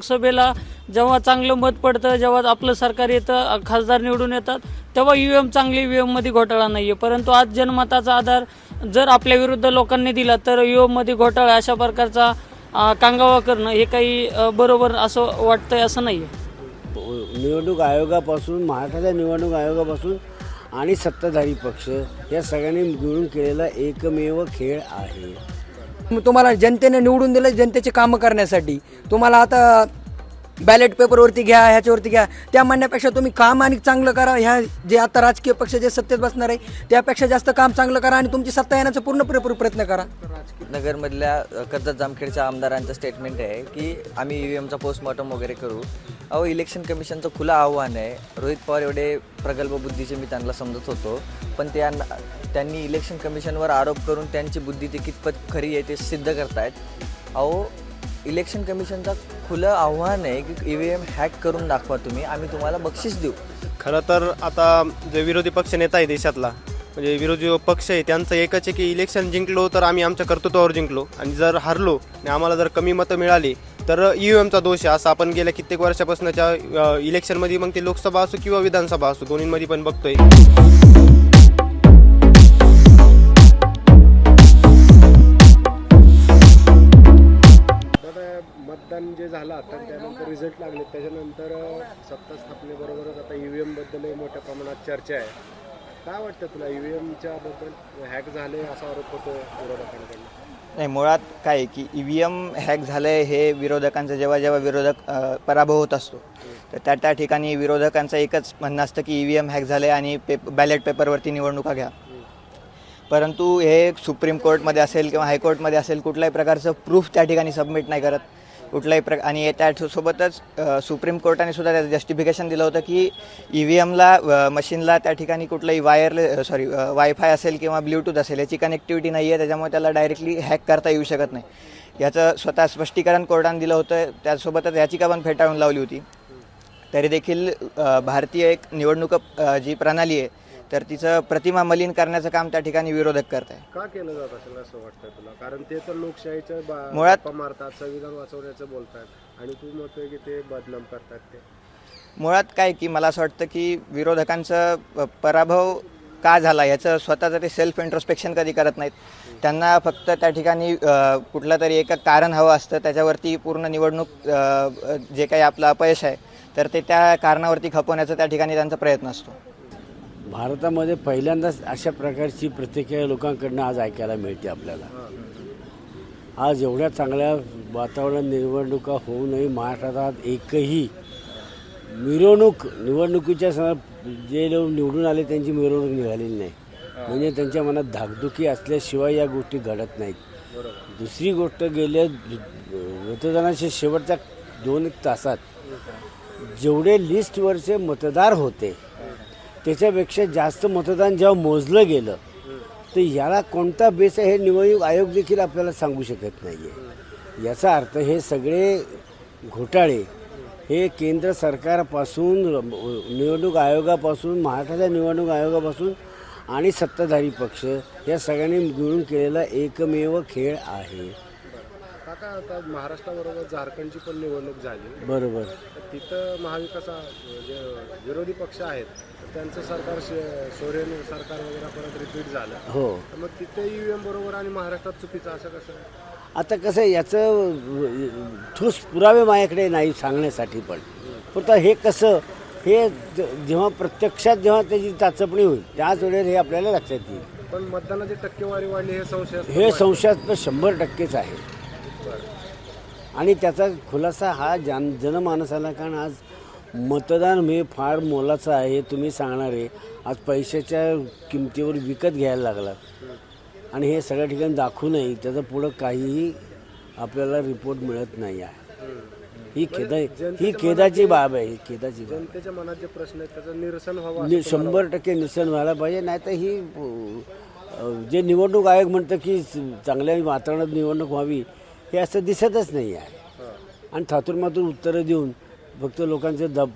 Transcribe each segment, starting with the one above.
लोकसभेला जेव्हा चांगलं मत पडतं जेव्हा आपलं सरकार येतं खासदार निवडून येतात तेव्हा ईव्हीएम चांगली ईव्हीएममध्ये घोटाळा नाहीये. परंतु आज जनमताचा आधार जर आपल्या विरुद्ध लोकांनी दिला तर ईव्हीएममध्ये घोटाळा अशा प्रकारचा कांगावा करणं हे काही बरोबर असं वाटतंय असं नाहीये. निवडणूक आयोगापासून महाराष्ट्राच्या निवडणूक आयोगापासून आणि सत्ताधारी पक्ष या सगळ्यांनी मिळून केलेला एकमेव खेळ आहे. मग तुम्हाला जनतेने निवडून दिलं जनतेची कामं करण्यासाठी. तुम्हाला आता बॅलेट पेपरवरती घ्या ह्याच्यावरती घ्या. त्या म्हणण्यापेक्षा तुम्ही काम आणि चांगलं करा. ह्या जे आता राजकीय पक्ष जे सत्तेत बसणार आहे त्यापेक्षा जास्त काम चांगलं करा आणि तुमची सत्ता येण्याचा पूर्णपणे प्रयत्न करा. नगरमधल्या कर्जत जामखेडच्या आमदारांचं स्टेटमेंट आहे की आम्ही ई व्ही एमचा पोस्टमॉर्टम वगैरे करू. अहो इलेक्शन कमिशनचं खुलं आव्हान आहे. रोहित पवार एवढे प्रगल्भ बुद्धीचे मी त्यांना समजत होतो. पण त्या त्यांनी इलेक्शन कमिशनवर आरोप करून त्यांची बुद्धी ती कितपत खरी आहे ते सिद्ध करतायत. अहो इलेक्शन कमिशनचं खुलं आव्हान आहे की ई व्ही एम हॅक करून दाखवा तुम्ही. आम्ही तुम्हाला बक्षीस देऊ. खरं तर आता जे विरोधी पक्ष नेता आहे देशातला म्हणजे विरोधी पक्ष आहे त्यांचं एकच आहे की इलेक्शन जिंकलो तर आम्ही आमच्या कर्तृत्वावर जिंकलो. आणि जर हरलो आणि आम्हाला जर कमी मतं मिळाली तर ई व्ही एमचा दोष आहे. असं आपण गेल्या कित्येक वर्षापासूनच्या इलेक्शनमध्ये मग ते लोकसभा असो किंवा विधानसभा असो दोन्हीमध्ये पण बघतोय. मतदान जे झालं आता त्यानंतर रिझल्ट लागले. त्याच्यानंतर सत्ता स्थापनेबरोबरच आता ई व्ही एमबद्दल मोठ्या प्रमाणात चर्चा आहे. काय वाटतं तुला? ईव्हीएमच्या बद्दल हॅक झाले असा आरोप होतो विरोधकांकडून? नाही मुळात काय आहे की ई व्ही एम हॅक झालं आहे हे विरोधकांचं जेव्हा जेव्हा विरोधक अ, पराभव होत असतो तर त्या त्या ठिकाणी विरोधकांचं एकच म्हणणं असतं की ई व्ही एम हॅक झालं आहे आणि पेप बॅलेट पेपरवरती निवडणुका घ्या. परंतु हे सुप्रीम कोर्टमध्ये असेल किंवा हायकोर्टमध्ये असेल कुठल्याही प्रकारचं प्रूफ त्या ठिकाणी सबमिट नाही करत. कुठल्याही प्र आणि त्यासोबतच सुप्रीम कोर्टाने सुद्धा त्याचं जस्टिफिकेशन दिलं होतं की ई व्ही एमला मशीनला त्या ठिकाणी कुठलंही वायरले सॉरी वायफाय असेल किंवा ब्ल्यूटूथ असेल याची कनेक्टिव्हिटी नाही आहे त्याच्यामुळे त्याला डायरेक्टली हॅक करता येऊ शकत नाही. याचं स्वतः स्पष्टीकरण कोर्टाने दिलं होतं त्यासोबतच याचिका पण फेटाळून लावली होती. तरी देखील भारतीय एक निवडणूक जी प्रणाली आहे तर तिचं प्रतिमा मलिन करण्याचं काम त्या ठिकाणी विरोधक करत आहे. का केलं जात असेल असं वाटतं तुला? कारण ते तर लोकशाहीचं बा- मुळात- गप्पा मारतात संविधान वाचवण्याचं बोलतात आणि तू म्हणतोय की ते बदनाम करतात ते. मुळात काय की मला असं वाटतं की विरोधकांचं पराभव का झाला याचं स्वतःचं ते सेल्फ इंट्रोस्पेक्शन कधी करत नाहीत. त्यांना फक्त त्या ठिकाणी अ, कुठलं तरी एक कारण हवं असतं त्याच्यावरती पूर्ण निवडणूक अ, जे काही आपलं अपयश आहे तर ते त्या कारणावरती खपवण्याचा त्या ठिकाणी त्यांचा प्रयत्न असतो. भारतामध्ये पहिल्यांदाच अशा प्रकारची प्रतिक्रिया लोकांकडनं आज ऐकायला मिळते आपल्याला. आज एवढ्या चांगल्या वातावरणात निवडणुका होऊनही महाराष्ट्रात महाराष्ट्रात एकही मिरवणूक निवडणुकीच्या जे लोक निवडून आले त्यांची मिरवणूक निघालेली नाही. म्हणजे त्यांच्या मनात धाकधुकी असल्याशिवाय या गोष्टी घडत नाहीत. दुसरी गोष्ट गेल्या मतदानाच्या शेवटच्या दोन एक तासात जेवढे लिस्टवरचे मतदार होते त्याच्यापेक्षा जास्त मतदान जेव्हा मोजलं गेलं तर याला कोणता बेस आहे हे निवडणूक आयोग देखील आपल्याला सांगू शकत नाही आहे याचा अर्थ हे सगळे घोटाळे हे केंद्र सरकारपासून निवडणूक आयोगापासून महाराष्ट्राच्या निवडणूक आयोगापासून आणि सत्ताधारी पक्ष या सगळ्यांनी मिळून केलेला एकमेव खेळ आहे. काका आता महाराष्ट्राबरोबर झारखंडची पण निवडणूक झाली. बरोबर. तिथं महाविकास जे विरोधी पक्ष आहेत त्यांचं सरकार सोरेन सरकार वगैरे परत रिपीट झालं. हो. मग तिथे ई व्ही एम बरोबर आणि महाराष्ट्रात चुकीचं असं कसं? आता कसं आहे याचं ठोस पुरावे माझ्याकडे नाही सांगण्यासाठी पण. फक्त हे कसं हे जेव्हा प्रत्यक्षात जेव्हा त्याची चाचपणी होईल त्याच वेळेस हे आपल्याला लक्षात येईल. पण मतदानाची टक्केवारी वाढली हे संशय हे संशयास्पद शंभर टक्केच आहे. आणि त्याचा खुलासा हा जन जनमानसाला कारण आज मतदान हे फार मोलाचं आहे तुम्ही सांगणार आहे. आज पैशाच्या किमतीवर विकत घ्यायला लागलात. आणि हे सगळ्या ठिकाणी दाखवूनही त्याचं पुढं काहीही आपल्याला रिपोर्ट मिळत नाही आहे. ही खेदा ही खेदाची बाब आहे ही खेदाची जनतेच्या मनात जे प्रश्न आहेत त्याचं निरसन व्हावं शंभर टक्के निश्चय व्हायला पाहिजे नाही तर ही जे निवडणूक आयोग म्हणतं की चांगल्या वातावरणात निवडणूक व्हावी हे असं दिसतच नाही आहे. आणि थातूरमातूर उत्तरं देऊन फक्त लोकांचे दाब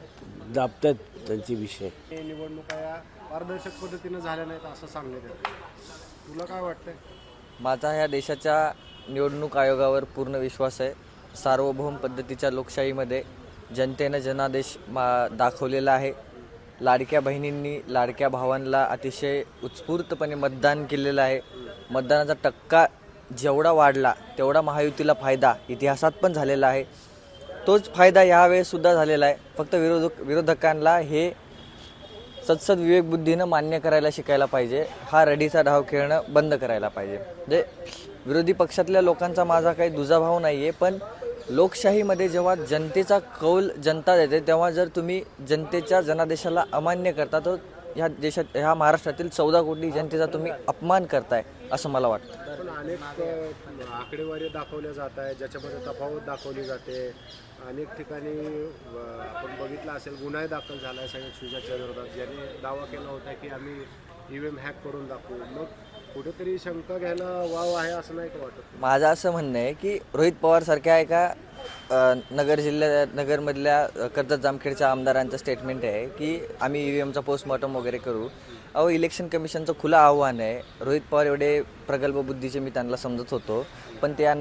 दाबतात त्यांचे विषय. हे निवडणुका या पारदर्शक पद्धतीनं झाल्या नाहीत असं सांगण्यात येतं. तुला काय वाटतंय? माझा ह्या देशाच्या निवडणूक आयोगावर पूर्ण विश्वास आहे. सार्वभौम पद्धतीच्या लोकशाहीमध्ये जनतेनं जनादेश मा दाखवलेला आहे. लाडक्या बहिणींनी लाडक्या भावांना अतिशय उत्स्फूर्तपणे मतदान केलेलं आहे. मतदानाचा टक्का जेवढा वाढला तेवढा महायुतीला फायदा इतिहासात पण झालेला आहे. तोच फायदा यावेळेससुद्धा झालेला आहे. फक्त विरोधक विरोधकांना हे सत्सद विवेकबुद्धीनं मान्य करायला शिकायला पाहिजे. हा रडीचा धाव खेळणं बंद करायला पाहिजे. म्हणजे विरोधी पक्षातल्या लोकांचा माझा काही दुजाभाव नाही आहे पण लोकशाहीमध्ये जेव्हा जनतेचा कौल जनता देते तेव्हा जर तुम्ही जनतेच्या जनादेशाला अमान्य करता तर ह्या देशात ह्या महाराष्ट्रातील चौदा कोटी जनतेचा तुम्ही अपमान करताय. असं मला वाटतं. पण अनेक आकडेवारी दाखवल्या जात आहे ज्याच्यामध्ये तफावत दाखवली जाते. अनेक ठिकाणी आपण बघितलं असेल गुन्हाही दाखल झाला आहे सगळ्या सुजाच्या विरोधात. ज्याने दावा केला होता की आम्ही ईव्हीएम हॅक करून दाखवू. मग कुठेतरी शंका घ्यायला वाव आहे असं नाही का वाटत? माझं असं म्हणणं आहे की रोहित पवार सारख्या एका अ, नगर जिल्ह्या नगरमधल्या अ, कर्जत जामखेडच्या आमदारांचं स्टेटमेंट आहे की आम्ही ई व्ही एमचा पोस्टमॉर्टम वगैरे करू. अहो इलेक्शन कमिशनचं खुलं आव्हान आहे. रोहित पवार एवढे प्रगल्भ बुद्धीचे मी त्यांना समजत होतो. पण त्या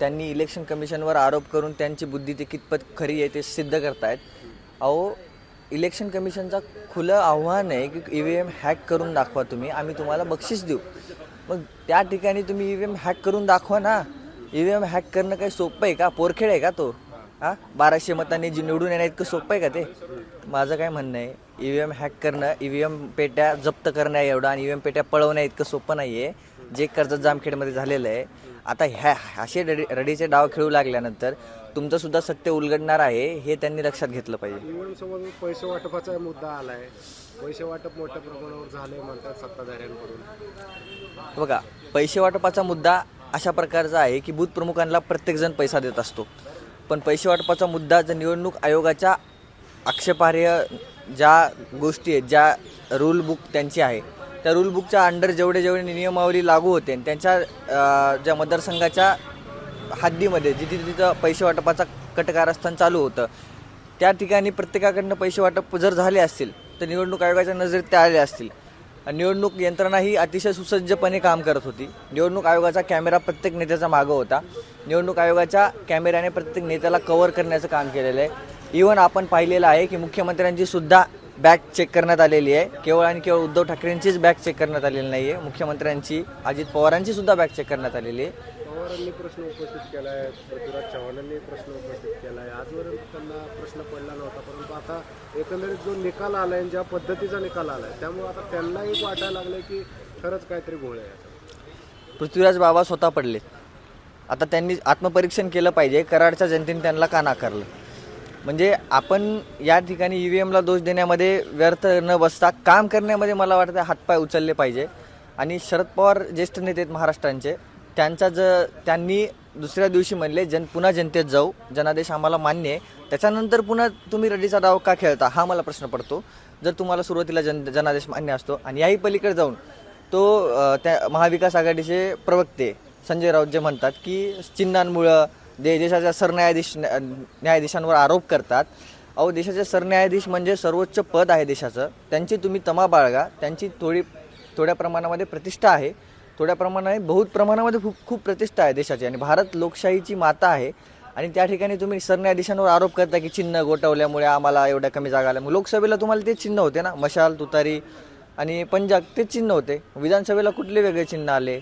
त्यांनी इलेक्शन कमिशनवर आरोप करून त्यांची बुद्धी ते कितपत खरी आहे ते सिद्ध करतायत. अहो इलेक्शन कमिशनचा खुलं आव्हान आहे की ई व्ही एम हॅक करून दाखवा तुम्ही. आम्ही तुम्हाला बक्षीस देऊ. मग त्या ठिकाणी तुम्ही ई व्ही एम हॅक करून दाखवा ना. ई व्ही एम हॅक करणं काही सोपं आहे का? पोरखेड आहे का तो? हां? बाराशे मतांनी जी निवडून येणं इतकं सोपं आहे का ते? माझं काय म्हणणं आहे ई व्ही एम हॅक करणं ई व्ही एम पेट्या जप्त करणं एवढं आणि ई व्ही एम पेट्या पळवणं इतकं सोपं नाही आहे. जे कर्जत जामखेडमध्ये झालेलं आहे आता ह्या असे रडी रडीचे डाव खेळू लागल्यानंतर तुमचं सुद्धा सत्य उलगडणार आहे हे त्यांनी लक्षात घेतलं पाहिजे. पैसे वाटपाचा मुद्दा आलाय. पैसे वाटप मोठ्या प्रमाणावर झाले म्हणतात सत्ताधाऱ्यांकडून. बघा पैसे वाटपाचा मुद्दा अशा प्रकारचा आहे की बूथ प्रमुखांना प्रत्येकजण पैसा देत असतो. पण पैसे वाटपाचा मुद्दा जर निवडणूक आयोगाच्या आक्षेपार्ह ज्या गोष्टी आहेत ज्या रूल बुक त्यांची आहे त्या रूल बुकच्या अंडर जेवढे जेवढे नियमावली लागू होते आणि त्यांच्या ज्या मतदारसंघाच्या हद्दीमध्ये जिथे तिथं पैसे वाटपाचा कटकारस्थान चालू होतं त्या ठिकाणी प्रत्येकाकडनं पैसे वाटप जर झाले असतील तर निवडणूक आयोगाच्या नजरेत ते आले असतील. निवडणूक यंत्रणा ही अतिशय सुसज्जपणे काम करत होती. निवडणूक आयोगाचा कॅमेरा प्रत्येक नेत्याचा मागं होता. निवडणूक आयोगाच्या कॅमेऱ्याने प्रत्येक नेत्याला कव्हर करण्याचं काम केलेलं आहे. इवन आपण पाहिलेलं आहे की मुख्यमंत्र्यांची सुद्धा बॅग चेक करण्यात आलेली आहे. केवळ आणि केवळ उद्धव ठाकरेंचीच बॅग चेक करण्यात आलेली नाही आहे मुख्यमंत्र्यांची अजित पवारांची सुद्धा बॅग चेक करण्यात आलेली आहे. पवारांनी प्रश्न उपस्थित केलाय पृथ्वीराज चव्हाणांनी प्रश्न उपस्थित केलाय. आजवर त्यांना प्रश्न पडला नव्हता परंतु आता एकंदरीत जो निकाल आलाय आणि ज्या पद्धतीचा निकाल आलाय त्यामुळे आता त्यांना एक वाटायला लागलंय की खरंच काहीतरी घोळ आहे. याचा. पृथ्वीराज बाबा स्वतः पडले. आता त्यांनी आत्मपरीक्षण केलं पाहिजे कराडच्या जनतेने त्यांना का नाकारलं? म्हणजे आपण या ठिकाणी ई व्ही एमला दोष देण्यामध्ये व्यर्थ न बसता काम करण्यामध्ये मला वाटतं हातपाय उचलले पाहिजे. आणि शरद पवार ज्येष्ठ नेते आहेत महाराष्ट्रांचे त्यांचा ज त्यांनी दुसऱ्या दिवशी म्हणले जन पुन्हा जनतेत जाऊ. जनादेश आम्हाला मान्य आहे. त्याच्यानंतर पुन्हा तुम्ही रडीचा डाव का खेळता हा मला प्रश्न पडतो. जर तुम्हाला सुरुवातीला जन जनादेश मान्य असतो आणि याही पलीकडे जाऊन तो त्या महाविकास आघाडीचे प्रवक्ते संजय राऊत जे म्हणतात की चिन्हांमुळं दे देशाच्या सरन्यायाधीश न्यायाधीशांवर आरोप करतात. अहो देशाचे सरन्यायाधीश म्हणजे सर्वोच्च पद आहे देशाचं. त्यांची तुम्ही तमा बाळगा. त्यांची थोडी थोड्या प्रमाणामध्ये प्रतिष्ठा आहे. थोड्या प्रमाणात बहुत प्रमाणामध्ये खूप खूप प्रतिष्ठा आहे देशाची. आणि भारत लोकशाहीची माता आहे. आणि त्या ठिकाणी तुम्ही सरन्यायाधीशांवर आरोप करता की चिन्ह गोठवल्यामुळे आम्हाला एवढ्या कमी जागा आल्या. मग लोकसभेला तुम्हाला तेच चिन्ह होते ना? मशाल तुतारी आणि पंजाब तेच चिन्ह होते. विधानसभेला कुठले वेगळे चिन्ह आले?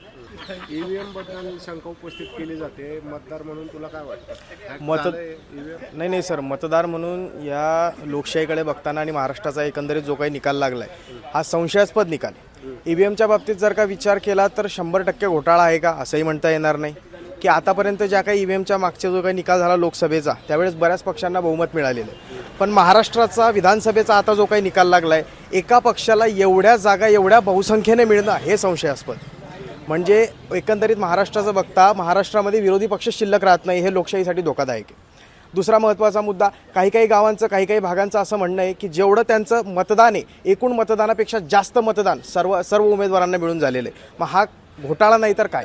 ईव्हीएमबद्दल शंका उपस्थित केली जाते. मतदार म्हणून तुला काय वाटतं? मत ईव्हीएम नाही नाही सर. मतदार म्हणून या लोकशाहीकडे बघताना आणि महाराष्ट्राचा एकंदरीत जो काही निकाल लागला आहे हा संशयास्पद निकाल ई ईव्हीएमच्या बाबतीत जर का विचार केला तर शंभर टक्के घोटाळा आहे का? असंही म्हणता येणार नाही. की आतापर्यंत ज्या काही ई मागच्या एमच्या मागचा जो काही निकाल झाला लोकसभेचा त्यावेळेस बऱ्याच पक्षांना बहुमत मिळालेलं आहे. पण महाराष्ट्राचा विधानसभेचा आता जो काही निकाल लागला आहे एका पक्षाला एवढ्या जागा एवढ्या बहुसंख्येने मिळणं हे संशयास्पद. म्हणजे एकंदरीत महाराष्ट्राचं बघता महाराष्ट्रामध्ये विरोधी पक्ष शिल्लक राहत नाही हे लोकशाहीसाठी धोकादायक आहे. दुसरा महत्त्वाचा मुद्दा काही काही गावांचं काही काही भागांचं असं म्हणणं आहे की जेवढं त्यांचं मतदान आहे एकूण मतदानापेक्षा जास्त मतदान सर्व सर्व उमेदवारांना मिळून झालेलं आहे. मग हा घोटाळा नाही तर काय?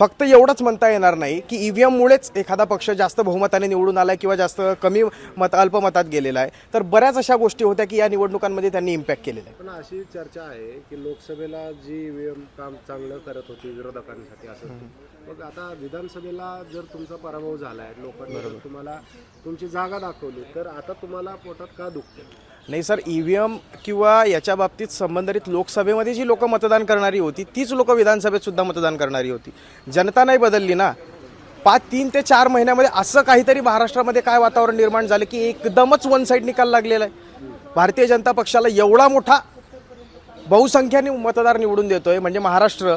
फक्त एवढंच म्हणता येणार नाही की ई व्ही एममुळेच एखादा पक्ष जास्त बहुमताने निवडून आला किंवा जास्त कमी मत अल्पमतात गेलेला आहे. तर बऱ्याच अशा गोष्टी होत्या की या निवडणुकांमध्ये त्यांनी इम्पॅक्ट केलेला आहे. पण अशी चर्चा आहे की लोकसभेला जी ईव्हीएम काम चांगलं करत होती विरोधकांसाठी असं मग आता विधानसभेला जर तुमचा पराभव झाला आहे लोकांनी जर तुम्हाला तुमची जागा दाखवली तर आता तुम्हाला पोटात का दुखतं नाही सर ई व्ही एम किंवा याच्या बाबतीत संबंधित लोकसभेमध्ये जी लोक मतदान करणारी होती तीच लोक विधानसभेत सुद्धा मतदान करणारी होती. जनता नाही बदलली ना. पाच तीन ते चार महिन्यामध्ये असं काहीतरी महाराष्ट्रामध्ये काय वातावरण निर्माण झालं की एकदमच वन साईड निकाल लागलेला आहे. भारतीय जनता पक्षाला एवढा मोठा बहुसंख्याने मतदार निवडून देतोय म्हणजे महाराष्ट्र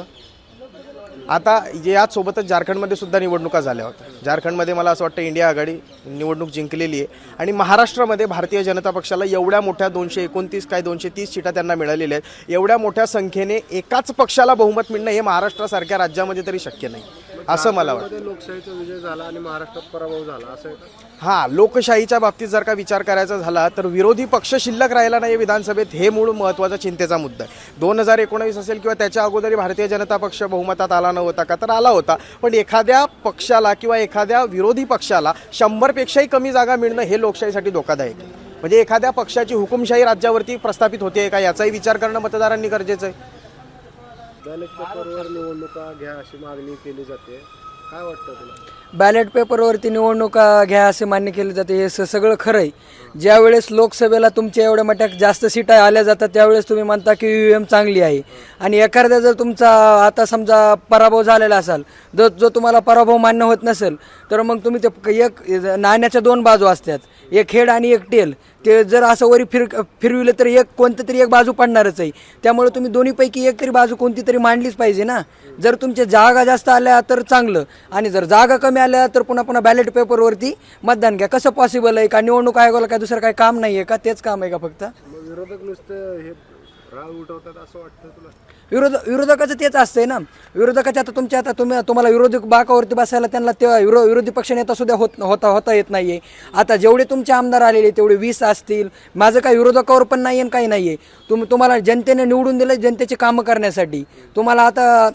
आता याचसोबतच झारखंडमध्ये सुद्धा निवडणुका झाल्या होत्या. झारखंडमध्ये मला असं वाटतं इंडिया आघाडी निवडणूक जिंकलेली आहे. आणि महाराष्ट्रामध्ये भारतीय जनता पक्षाला एवढ्या मोठ्या दोनशे एकोणतीस काय दोनशे तीस सीटा त्यांना मिळालेल्या आहेत. एवढ्या मोठ्या संख्येने एकाच पक्षाला बहुमत मिळणं हे महाराष्ट्रासारख्या राज्यामध्ये तरी शक्य नाही. असं मला वाटतं. लोकशाहीचा विजय झाला आणि महाराष्ट्रात पराभव झाला. असं हां लोकशाहीच्या बाबतीत जर का विचार करायचा झाला तर विरोधी पक्ष शिल्लक राहिला नाही विधानसभेत हे मूळ महत्त्वाचा चिंतेचा मुद्दा आहे. दोन हजार एकोणावीस असेल किंवा त्याच्या अगोदरी भारतीय जनता पक्ष बहुमतात आला नव्हता का? तर आला होता. पण एखाद्या पक्षाला किंवा एखाद्या विरोधी पक्षाला शंभरपेक्षाही कमी जागा मिळणं हे लोकशाहीसाठी धोकादायक आहे. म्हणजे एखाद्या पक्षाची हुकुमशाही राज्यावरती प्रस्थापित होते का याचाही विचार करणं मतदारांनी गरजेचं आहे. निवडणुका घ्या अशी मागणी केली जाते. काय वाटतं तुला बॅलेट पेपरवरती निवडणुका घ्या असे मान्य केले जाते. हे स- सगळं खरं आहे ज्यावेळेस लोकसभेला तुमच्या एवढ्या मोठ्या जास्त सीटा आल्या जातात त्यावेळेस तुम्ही म्हणता की यू एम चांगली आहे. आणि एखाद्या जर तुमचा आता समजा पराभव झालेला असाल जो जो तुम्हाला पराभव मान्य होत नसेल तर मग तुम्ही ते एक नाण्याच्या दोन बाजू असतात. एक हेड आणि एक टेल. ते जर असं वरी फिर फिरविलं तर एक कोणतं तरी एक बाजू पडणारच आहे. त्यामुळे तुम्ही दोन्हीपैकी एक तरी बाजू कोणती तरी मांडलीच पाहिजे ना. जर तुमच्या जागा जास्त आल्या तर चांगलं. आणि जर जागा कमी आल्या तर पुन्हा पुन्हा बॅलेट पेपरवरती मतदान घ्या. कसं पॉसिबल आहे? का निवडणूक आयोगाला काय दुसरं काय काम नाही आहे का? तेच काम आहे का फक्त? मग विरोधक नुसतं हे राळ उठवतात असं वाटतं तुला? विरोध विरोधकाचं तेच असतंय ना. विरोधकाचे आता तुमच्या आता तुम्ही तुम्हाला विरोधक बाकावरती बसायला त्यांना ते विरो विरोधी पक्ष नेता सुद्धा होत होता होता येत नाहीये. आता जेवढे तुमचे आमदार आलेले तेवढे वीस असतील. माझं काही विरोधकावर पण नाही आणि काही नाहीये. तुम्ही तुम्हाला जनतेने निवडून दिलं जनतेचे कामं करण्यासाठी. तुम्हाला आता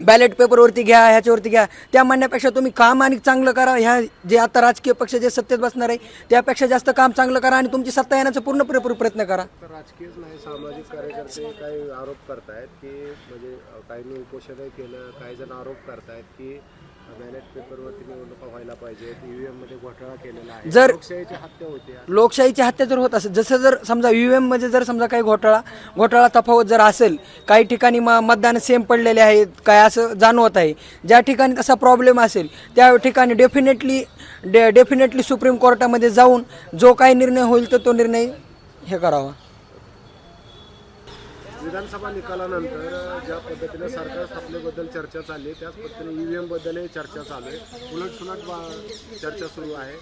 बॅलेट पेपरवरती घ्या ह्याच्यावरती घ्या. त्या म्हणण्यापेक्षा तुम्ही काम आणि चांगलं करा. ह्या जे आता राजकीय पक्ष जे सत्तेत बसणार आहे त्यापेक्षा जास्त काम चांगलं करा आणि तुमची सत्ता येण्याचा पूर्ण प्रयत्न करा. राजकीयच नाही सामाजिक कार्यकर्ते काही आरोप करतायत की म्हणजे काहींनी उपोषणही केलं काही जण आरोप करतायत की बॅलेट पेपरवरती निवडणुका व्हायला पाहिजेत. ईव्हीएममध्ये घोटाळा केलेला आहे. जर- लोकशाहीची हत्या होते. लोकशाहीची हत्या जर होत असेल जसं जर समजा यू एममध्ये जर समजा काही घोटाळा घोटाळा तफावत जर असेल काही ठिकाणी म मतदान सेम पडलेले आहेत काय असं जाणवत आहे ज्या ठिकाणी तसा प्रॉब्लेम असेल त्या ठिकाणी डेफिनेटली डे डेफिनेटली सुप्रीम कोर्टामध्ये जाऊन जो काही निर्णय होईल तर तो निर्णय हे करावा. विधानसभा निकालानंतर ज्या पद्धतीने सरकार स्थापनेबद्दल चर्चा चालली त्याच पद्धतीने ई व्ही एमबद्दलही चर्चा चालू आहे. उलटसुलट बा- चर्चा सुरू आहे.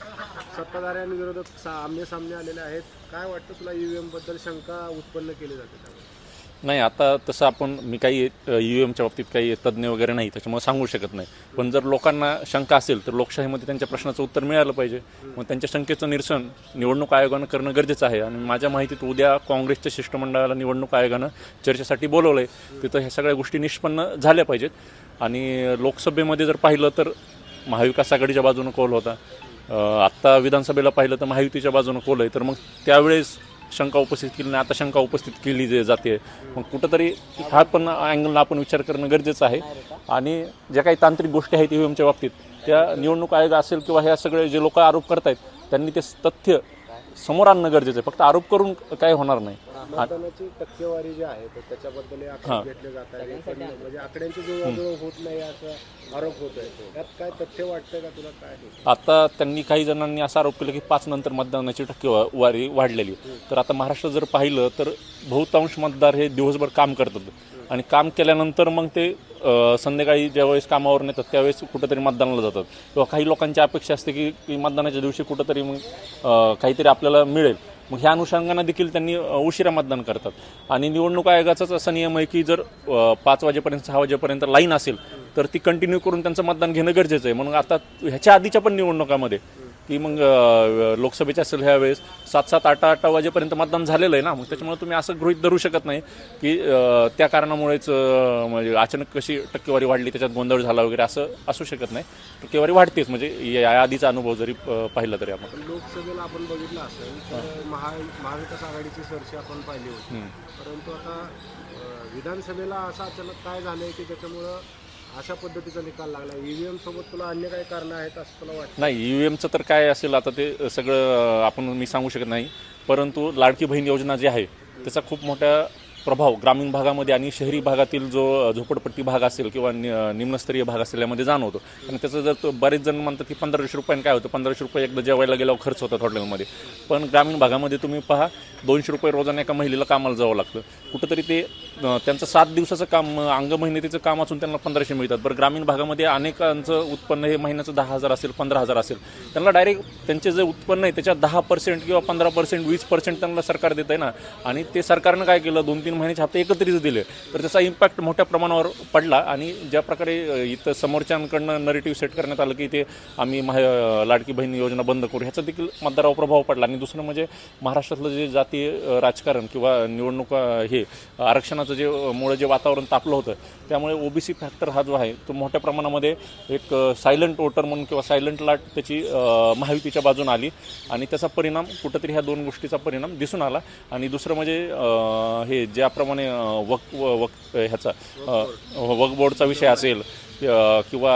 सत्ताधारी आणि विरोधक सा आमने सामने आलेले आहेत. काय वाटतं तुला ई व्ही एमबद्दल शंका उत्पन्न केली जाते त्यामुळे नाही आता तसं आपण मी काही यू एमच्या बाबतीत काही तज्ज्ञ वगैरे नाही त्याच्यामुळे सांगू शकत नाही. पण जर लोकांना शंका असेल तर लोकशाहीमध्ये त्यांच्या प्रश्नाचं उत्तर मिळालं पाहिजे. मग त्यांच्या शंकेचं निरसन निवडणूक आयोगानं करणं गरजेचं आहे. आणि माझ्या माहितीत उद्या काँग्रेसच्या शिष्टमंडळाला निवडणूक आयोगानं चर्चेसाठी बोलवलं आहे तिथं ह्या सगळ्या गोष्टी निष्पन्न झाल्या पाहिजेत. आणि लोकसभेमध्ये जर पाहिलं तर महाविकास आघाडीच्या बाजूनं कौल होता. आत्ता विधानसभेला पाहिलं तर महायुतीच्या बाजूनं कौल आहे. तर मग त्यावेळेस शंका उपस्थित केली नाही. आता शंका उपस्थित केली जे जाते. मग कुठंतरी हा पण अँगलला आपण विचार करणं गरजेचं आहे. आणि ज्या काही तांत्रिक गोष्टी आहेत ईव्हीएमच्या बाबतीत त्या निवडणूक आयोग असेल किंवा ह्या सगळे जे लोक आरोप करतायत त्यांनी ते तथ्य समोर आणणं गरजेचं आहे. फक्त आरोप करून काय होणार नाही. मतदानाची टक्केवारी जी आहे तर त्याच्याबद्दल घेतले जात आहे पण म्हणजे आकड्यांची जुळवाजुळव होत नाही असा आरोप होत आहे. त्यात काय तथ्य वाटतंय का तुला? काय आहे? आता त्यांनी काही जणांनी असा आरोप केला की पाच नंतर मतदानाची टक्केवारी वाढलेली. तर आता महाराष्ट्र जर पाहिलं तर बहुतांश मतदार हे दिवसभर काम करतात. आणि काम केल्यानंतर मग ते संध्याकाळी ज्यावेळेस कामावर नेतात त्यावेळेस कुठंतरी मतदानाला जातात. किंवा काही लोकांची अपेक्षा असते की की मतदानाच्या दिवशी कुठंतरी मग काहीतरी आपल्याला मिळेल. मग ह्या अनुषंगानं देखील त्यांनी उशिरा मतदान करतात. आणि निवडणूक आयोगाचाच असा नियम आहे की जर पाच वाजेपर्यंत सहा वाजेपर्यंत लाईन असेल तर ती कंटिन्यू करून त्यांचं मतदान घेणं गरजेचं आहे. म्हणून आता ह्याच्या आधीच्या पण निवडणुकामध्ये की मग लोकसभेच्या असेल ह्या वेळेस सात सात आठ आठ वाजेपर्यंत मतदान झालेलं आहे ना. मग त्याच्यामुळे तुम्ही असं गृहीत धरू शकत नाही की त्या कारणामुळेच म्हणजे अचानक कशी टक्केवारी वाढली त्याच्यात गोंधळ झाला वगैरे असं असू शकत नाही. टक्केवारी वाढतेच म्हणजे या आधीचा अनुभव जरी पाहिला तरी आपण. पण लोकसभेला आपण बघितलं असेल महाविकास आघाडीची सरशी आपण पाहिली होती. परंतु आता विधानसभेला असं अचानक काय झालंय की त्याच्यामुळं अशा पद्धतीचा निकाल लागला. ईव्हीएम सोबत तुला अन्य काही कारण आहेत असं तुला वाटतं? नाही ई एमचं तर काय असेल आता ते सगळं आपण मी सांगू शकत नाही. परंतु लाडकी बहीण योजना जी आहे त्याचा खूप मोठा प्रभाव ग्रामीण भागामध्ये आणि शहरी भागातील जो झोपडपट्टी भाग असेल किंवा नि- निम्नस्तरीय भाग असेल यामध्ये जाणवतो. आणि त्याचं जर बरेच जण म्हणतात की पंधराशे रुपयाने काय होतं? पंधराशे रुपये एकदा जेवायला गेल्यावर खर्च होतात हॉटेलमध्ये. पण ग्रामीण भागामध्ये तुम्ही पहा दोनशे रुपये रोजाने एका महिलेला कामाला जावं लागतं. कुठंतरी ते त्यांचं सात दिवसाचं काम अंग मेहनतीचं काम असून त्यांना पंधराशे मिळतात. बरं ग्रामीण भागामध्ये अनेकांचं उत्पन्न हे महिन्याचं दहा हजार असेल पंधरा हजार असेल. त्यांना डायरेक्ट त्यांचे जे उत्पन्न आहे त्याच्या दहा पर्सेंट किंवा पंधरा पर्सेंट वीस पर्सेंट त्यांना सरकार देत आहे ना. आणि ते सरकारनं काय केलं दोन तीन महिन्याचे हप्ते एकत्रित दिले. तर त्याचा इम्पॅक्ट मोठ्या प्रमाणावर पडला आणि ज्या प्रकारे इथं समोरच्यांकडनं नरेटिव्ह सेट करण्यात आलं की ते आम्ही महा लाडकी बहीण योजना बंद करू. ह्याचा देखील मतदारावर प्रभाव पडला. आणि दुसरं म्हणजे महाराष्ट्रातलं जे जातीय राजकारण किंवा निवडणुका हे प्रदूषणाचं जे मुळं मुळे जे वातावरण तापलं होतं त्यामुळे ओबीसी फॅक्टर हा जो आहे तो मोठ्या प्रमाणामध्ये एक सायलंट वोटर म्हणून किंवा सायलंट लाट त्याची महायुतीच्या बाजून आली. आणि त्याचा परिणाम कुठंतरी ह्या दोन गोष्टीचा परिणाम दिसून आला. आणि दुसरं म्हणजे हे ज्याप्रमाणे वक वक ह्याचा वकबोर्डचा विषय असेल किंवा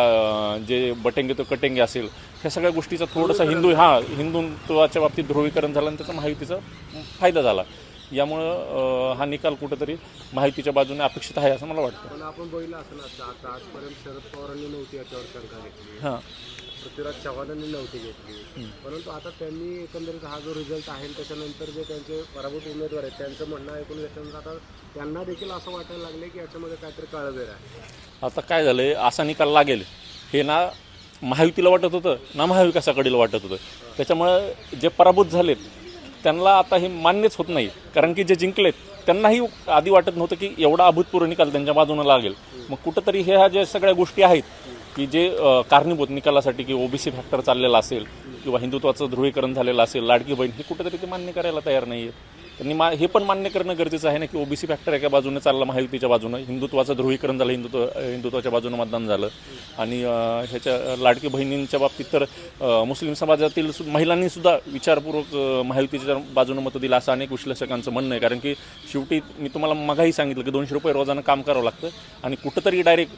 जे बटेंगे तो कटेंगे असेल ह्या सगळ्या गोष्टीचा थोडासा हिंदू हा हिंदुत्वाच्या बाबतीत ध्रुवीकरण झालं आणि त्याचा महायुतीचा फायदा झाला. यामुळं हा निकाल कुठंतरी महायुतीच्या बाजूने अपेक्षित आहे असं मला वाटतं. पण आपण बघितलं असं ना आता आजपर्यंत शरद पवारांनी नव्हती याच्यावर शंका घेतली. हां. पृथ्वीराज चव्हाणांनी नव्हती घेतली. परंतु आता त्यांनी एकंदरीत हा जो रिझल्ट आहे त्याच्यानंतर जे त्यांचे पराभूत उमेदवार आहेत त्यांचं म्हणणं ऐकून घेतल्यानंतर आता त्यांना देखील असं वाटायला लागले की याच्यामध्ये काहीतरी काळबेर आहे. आता काय झालंय असा निकाल लागेल हे ना महायुतीला वाटत होतं ना महाविकासाकडील वाटत होतं. त्याच्यामुळं जे पराभूत झालेत त्यांना आता हे मान्यच होत नाही. कारण की जे जिंकलेत त्यांनाही आधी वाटत नव्हतं की एवढा अभूतपूर्व निकाल त्यांच्या बाजूनं लागेल. मग कुठंतरी ह्या ज्या सगळ्या गोष्टी आहेत की जे कारणीभूत निकालासाठी की ओबीसी फॅक्टर चाललेला असेल किंवा हिंदुत्वाचं ध्रुवीकरण झालेलं असेल लाडकी बहीण हे कुठंतरी ते मान्य करायला तयार नाही त्यांनी मा हे पण मान्य करणं गरजेचं आहे ना की ओबीसी फॅक्टर एका बाजूने चालला महायुतीच्या बाजूनं. हिंदुत्वाचं ध्रुवीकरण झालं हिंदुत्व हिंदुत्वाच्या बाजूनं मतदान झालं. आणि ह्याच्या लाडकी बहिणींच्या बाबतीत तर मुस्लिम समाजातील सु- महिलांनी सुद्धा विचारपूर्वक महायुतीच्या बाजूनं मतं दिलं असं अनेक विश्लेषकांचं म्हणणं आहे. कारण की शेवटी मी तुम्हाला मगाही सांगितलं की दोनशे रुपये रोजानं काम करावं लागतं. आणि कुठंतरी डायरेक्ट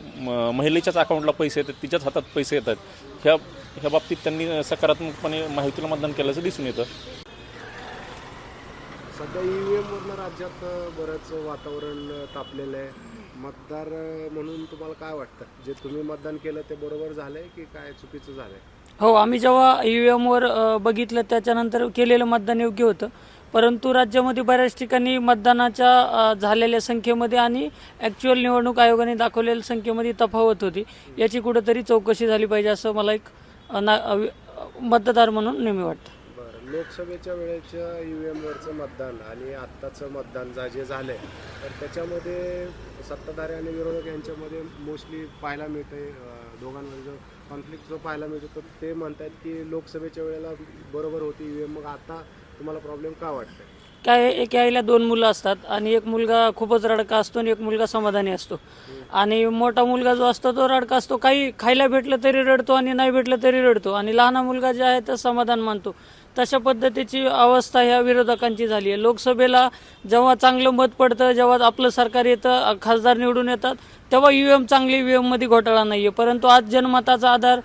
महिलेच्याच अकाउंटला पैसे येतात तिच्याच हातात पैसे येतात. ह्या ह्या बाबतीत त्यांनी सकारात्मकपणे माहितीला मतदान केल्याचं दिसून येतं. सध्या ई व्ही एमवरनं राज्यात बरंच वातावरण तापलेलं आहे. मतदार म्हणून तुम्हाला काय वाटतं? जे तुम्ही मतदान केलं ते बरोबर झालंय की काय चुकीचं झालंय? हो आम्ही जेव्हा ई व्ही एमवर बघितलं त्याच्यानंतर केलेलं मतदान योग्य होतं. परंतु राज्यामध्ये बऱ्याच ठिकाणी मतदानाच्या अ, झालेल्या संख्येमध्ये आणि ॲक्च्युअल निवडणूक आयोगाने दाखवलेल्या संख्येमध्ये तफावत होती. याची कुठंतरी चौकशी झाली पाहिजे असं मला एक अ, ना अ, मतदार म्हणून नेहमी वाटतं. लोकसभेच्या वेळेच्या ईव्हीएम वरचं मतदान आणि आत्ताचं मतदान जा जे झालंय तर त्याच्यामध्ये सत्ताधारी आणि विरोधक यांच्यामध्ये मोस्टली पाहायला मिळतंय अं, दोघांमध्ये जो कॉन्फ्लिक्ट जो पाहायला मिळतो तर ते म्हणतात की लोकसभेच्या वेळेला बरोबर होती ईव्हीएम मग आता तुम्हाला प्रॉब्लेम का वाटतंय? काय आहे, एका आईला दोन मुलं असतात आणि एक मुलगा खूपच रडका असतो आणि एक मुलगा समाधानी असतो. आणि मोठा मुलगा जो असतो तो रडका असतो. काही खायला भेटलं तरी रडतो आणि नाही भेटलं तरी रडतो. आणि लहान मुलगा जे आहे तो समाधान मानतो. तशा पद्धतीची अवस्था ह्या विरोधकांची झाली आहे. लोकसभेला जेव्हा चांगलं मत पडतं जेव्हा आपलं सरकार येतं खासदार निवडून येतात तेव्हा यू एम चांगली यू एममध्ये घोटाळा नाही आहे परंतु आज जनमताचा आधार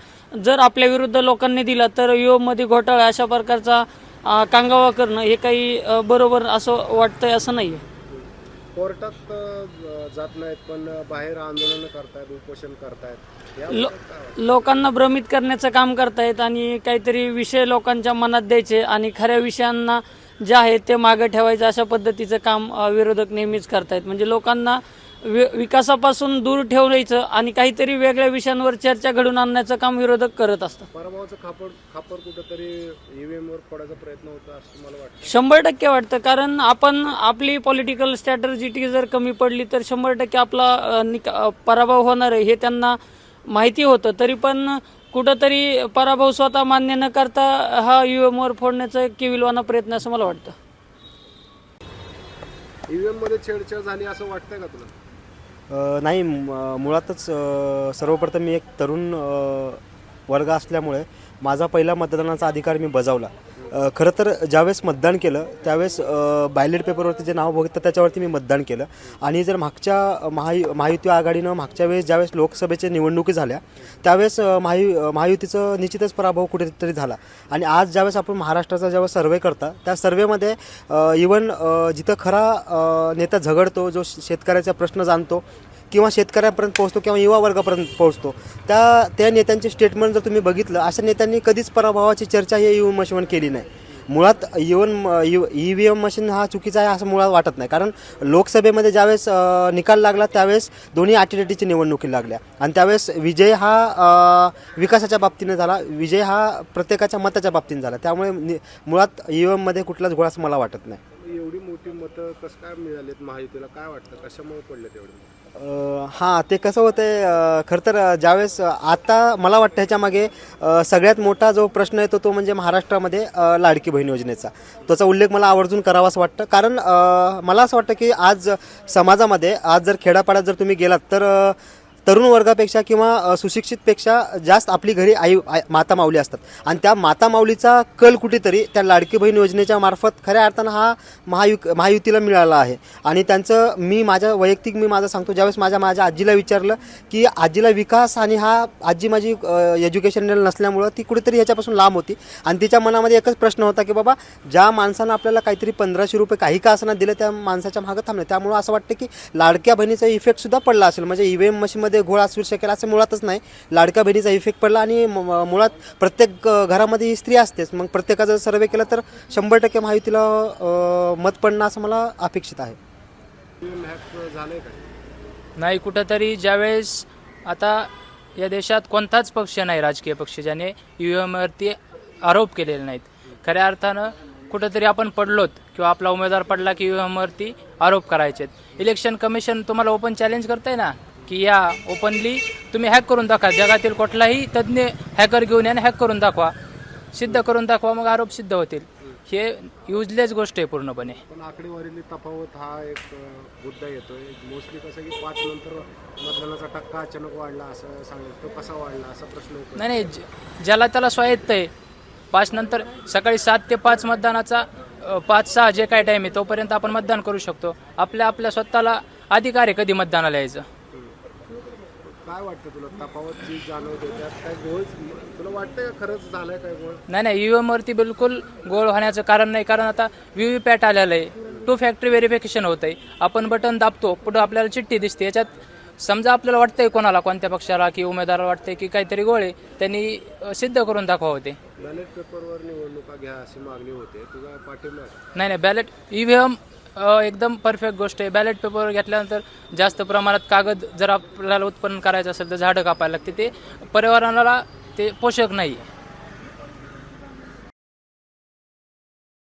जर आपल्या विरुद्ध लोकांनी दिला तर यू एममध्ये घोटाळा अशा प्रकारचा कांगावा करणं हे काही बरोबर असं वाटतंय असं नाहीये. कोर्टात जात नाहीत पण बाहेर आंदोलन करतायत उपोषण करतायत. लो- लोकांना भ्रमित करण्याचं काम करतायत आणि काहीतरी विषय लोकांच्या मनात द्यायचे आणि खऱ्या विषयांना जे आहे ते मागे ठेवायचं अशा पद्धतीचं काम विरोधक नेहमीच करतायत. म्हणजे लोकांना विकासापासून दूर ठेवायचं आणि काहीतरी वेगळ्या विषयांवर चर्चा घडून आणण्याचं काम विरोधक करत असतात. पराभवाचं खापर खापर कुठंतरी ईव्हीएम वर पडायचा प्रयत्न होता असं मला वाटतं? शंभर टक्के वाटतं कारण आपण आपली पॉलिटिकल स्ट्रॅटर्जिटी जर कमी पडली तर शंभर टक्के आपला निका- पराभव होणार आहे. हे त्यांना माहिती होतं. तरी पण कुठंतरी पराभव स्वतः मान्य न करता हा युएम वर फोडण्याचा एक किविलवाना प्रयत्न असं मला वाटतं. ईव्हीएममध्ये छेडछाड झाली असं वाटतंय का तुला? नाही मुळातच सर्वप्रथम मी एक तरुण वर्ग असल्यामुळे माझा पहिला मतदानाचा अधिकार मी बजावला. खरं तर ज्यावेळेस मतदान केलं त्यावेळेस बायलेट पेपरवरती जे नाव बघितलं त्याच्यावरती मी मतदान केलं. आणि जर मागच्या महायु महायुती आघाडीनं मागच्या वेळेस ज्यावेळेस लोकसभेच्या निवडणुकी झाल्या त्यावेळेस महायु महायुतीचं निश्चितच पराभव कुठेतरी झाला. आणि आज ज्यावेळेस आपण महाराष्ट्राचा ज्यावेळेस सर्वे करता त्या सर्वेमध्ये इवन जिथं खरा नेता झगडतो जो शेतकऱ्याचा प्रश्न जाणतो किंवा शेतकऱ्यांपर्यंत पोहोचतो किंवा युवा वर्गापर्यंत पोहोचतो. त्या त्या नेत्यांचे स्टेटमेंट जर तुम्ही बघितलं अशा नेत्यांनी कधीच पराभवाची चर्चा ही यू मशवण केली नाही. मुळात even E V M machine हा चुकीचा आहे असं मुळात वाटत नाही. कारण लोकसभेमध्ये ज्यावेळेस निकाल लागला त्यावेळेस दोन्ही आटीटीची निवडणुकी लागल्या. आणि त्यावेळेस विजय हा विकासाच्या बाबतीने झाला. विजय हा प्रत्येकाच्या मताच्या बाबतीने झाला. त्यामुळे मुळात ई व्ही एममध्ये कुठलाच घोळाच असं मला वाटत नाही. एवढी मोठी मतं कसं काय मिळालीत महायुतीला? काय वाटतं? कशामुळे पडले तेवढे? हां ते कसं होतंय आहे खरं तर ज्यावेळेस आता मला वाटतं ह्याच्यामागे सगळ्यात मोठा जो प्रश्न येतो तो म्हणजे महाराष्ट्रामध्ये लाडकी बहीण योजनेचा. त्याचा उल्लेख मला आवर्जून करावाच वाटतं. कारण मला असं वाटतं की आज समाजामध्ये आज जर खेड्यापाड्यात जर तुम्ही गेलात तर तरुण वर्गापेक्षा किंवा सुशिक्षितपेक्षा जास्त आपली घरी आई माता माऊली असतात. आणि त्या माता माऊलीचा कल कुठेतरी त्या लाडकी बहीण योजनेच्या मार्फत खऱ्या अर्थानं हा महायु महायुतीला मिळाला आहे. आणि त्यांचं मी माझ्या वैयक्तिक मी माझं सांगतो ज्यावेळेस माझ्या माझ्या आजीला विचारलं की आजीला विकास आणि हा आजी माझी एज्युकेशनल नसल्यामुळं ती कुठेतरी ह्याच्यापासून लांब होती. आणि तिच्या मनामध्ये एकच प्रश्न होता की बाबा ज्या माणसानं आपल्याला काहीतरी पंधराशे रुपये काही का असताना दिलं त्या माणसाच्या मागं थांबले. त्यामुळं असं वाटतं की लाडक्या बहिणीचा इफेक्टसुद्धा पडला असेल. म्हणजे ई व्ही एम मशीनमध्ये घोळ असू शकेल असं मुळातच नाही. लाडका बहिणीचा इफेक्ट पडला आणि मुळात प्रत्येक घरामध्ये ही स्त्री असतेच. मग प्रत्येकाचा सर्वे केला तर शंभर टक्के महायुतीला मत पडणं असं मला अपेक्षित आहे. नाही कुठंतरी ज्यावेळेस आता या देशात कोणताच पक्ष नाही राजकीय पक्ष ज्याने यू एमवरती आरोप केलेले नाहीत. खऱ्या अर्थानं कुठंतरी आपण पडलोत किंवा आपला उमेदवार पडला की यू एमवरती आरोप करायचे इलेक्शन कमिशन तुम्हाला ओपन चॅलेंज करतंय ना? की या ओपनली तुम्ही हॅक करून दाखवा. जगातील कुठलाही तज्ज्ञ हॅकर घेऊन या हॅक करून दाखवा. सिद्ध करून दाखवा मग आरोप सिद्ध होतील. हे युजलेस गोष्ट आहे पूर्णपणे. पण तफावत हा एक मुद्दा येतोय. मोस्टली कसं की पाच नंतर मतदानाचा टक्का अचानक वाढला असं सांगत तो कसा वाढला असा प्रश्न येतो नाही नाही ज्याला त्याला स्वायत्त आहे पाच नंतर सकाळी सात ते पाच मतदानाचा पाच सहा जे काय टाईम आहे तोपर्यंत आपण मतदान करू शकतो. आपल्या आपल्या स्वतःला अधिकार आहे कधी मतदानाला यायचं. काय वाटतं तुला? तफावत जी जाणवते त्यात काय गोळ तुला वाटतंय का खरंच झालंय काय गोळ नाही नाही ई वरती बिलकुल गोळ होण्याचं कारण नाही. कारण आता व्ही पॅट आलेलं आहे. टू फॅक्टरी व्हेरिफिकेशन होत आहे आपण बटन दाबतो पुढं आपल्याला चिठ्ठी दिसते. याच्यात समजा आपल्याला वाटतंय कोणाला कोणत्या पक्षाला की उमेदवाराला वाटतंय की काहीतरी गोळ त्यांनी सिद्ध करून दाखवा होते. बॅलेट पेपरवर निवडणुका घ्या अशी मागणी होते. तुझा पाठिंबा? नाही नाही बॅलेट ईव्हीएम एकदम परफेक्ट गोष्ट आहे. बॅलेट पेपर घेतल्यानंतर जास्त प्रमाणात कागद जर आपल्याला उत्पन्न करायचं असेल तर झाडं कापायला लागते. ते पर्यावरणाला ते पोषक नाही.